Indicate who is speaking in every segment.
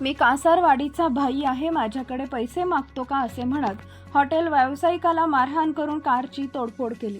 Speaker 1: मी कासारवाडीचा भाई आहे माझ्याकडे पैसे मागतो का असे म्हणत हॉटेल व्यावसायिकाला मारहाण करून कारची तोडफोड केली.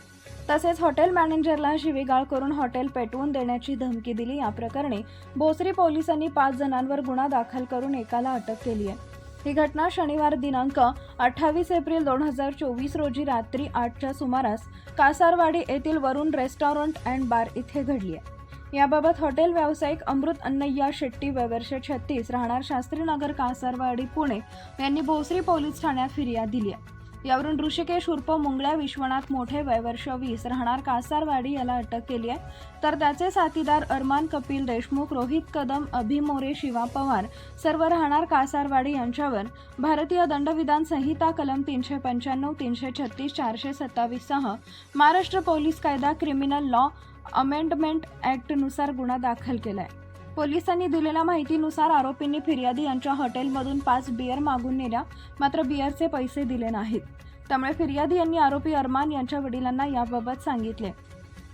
Speaker 1: तसेच हॉटेल मॅनेजरला शिवीगाळ करून हॉटेल पेटवून देण्याची धमकी दिली. या प्रकरणी भोसरी पोलिसांनी पाच जणांवर गुन्हा दाखल करून एकाला अटक केली आहे. ही घटना शनिवार दिनांक अठ्ठावीस एप्रिल दोन हजार चोवीस रोजी रात्री आठच्या सुमारास कासारवाडी येथील वरुण रेस्टॉरंट अँड बार इथे घडली आहे. याबाबत हॉटेल व्यावसायिक अमृत अन्नय्या शेट्टी वयवर्ष छत्तीस राहणार शास्त्रीनगर कासारवाडी पुणे यांनी भोसरी पोलीस ठाण्यात फिर्याद दिली आहे. यावरून ऋषिकेश उर्फ मुंगळ्या विश्वनाथ मोठे वयवर्ष वीस राहणार कासारवाडी याला अटक केली आहे. तर त्याचे साथीदार अरमान कपिल देशमुख रोहित कदम अभिमोरे शिवा पवार सर्व राहणार कासारवाडी यांच्यावर. भारतीय दंडविधान संहिता कलम तीनशे पंच्याण्णव तीनशे छत्तीस चारशे सत्तावीस सह महाराष्ट्र पोलीस कायदा क्रिमिनल लॉ अमेंडमेंट ॲक्टनुसार गुन्हा दाखल केला आहे पोलिसांनी दिलेल्या माहितीनुसार आरोपींनी फिर्यादी यांच्या हॉटेलमधून पाच बियर मागून नेल्या मात्र बियरचे पैसे दिले नाहीत. त्यामुळे फिर्यादी यांनी आरोपी अरमान यांच्या वडिलांना याबाबत सांगितले.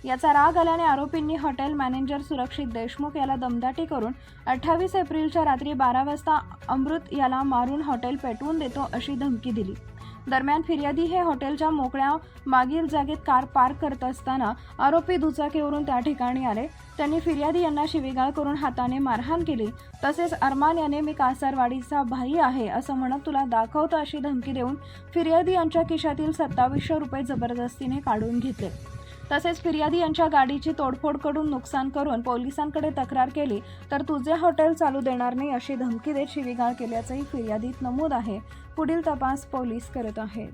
Speaker 1: याचा राग आल्याने आरोपींनी हॉटेल मॅनेजर सुरक्षित देशमुख याला दमदाटी करून अठ्ठावीस एप्रिलच्या रात्री बारा वाजता अमृत याला मारून हॉटेल पेटवून देतो अशी धमकी दिली. दरम्यान फिर्यादी हे हॉटेलच्या मोकळ्या मागील जागेत कार पार्क करत असताना आरोपी दुचाकीवरून त्या ठिकाणी आले. त्यांनी फिर्यादी यांना शिवीगाळ करून हाताने मारहाण केली. तसेच अरमान याने मी कासारवाडीचा भाई आहे असं म्हणत तुला दाखवतो अशी धमकी देऊन फिर्यादी यांच्या खिशातील सत्तावीसशे रुपये जबरदस्तीने काढून घेतले. तसेच फिर्यादी यांच्या गाडीची तोडफोड करून नुकसान करून पोलिसांकडे तक्रार केली तर तुझे हॉटेल चालू देणार नाही अशी धमकी देत शिवीगाळ केल्याचंही फिर्यादीत नमूद आहे. पुढील तपास पोलीस करत आहेत.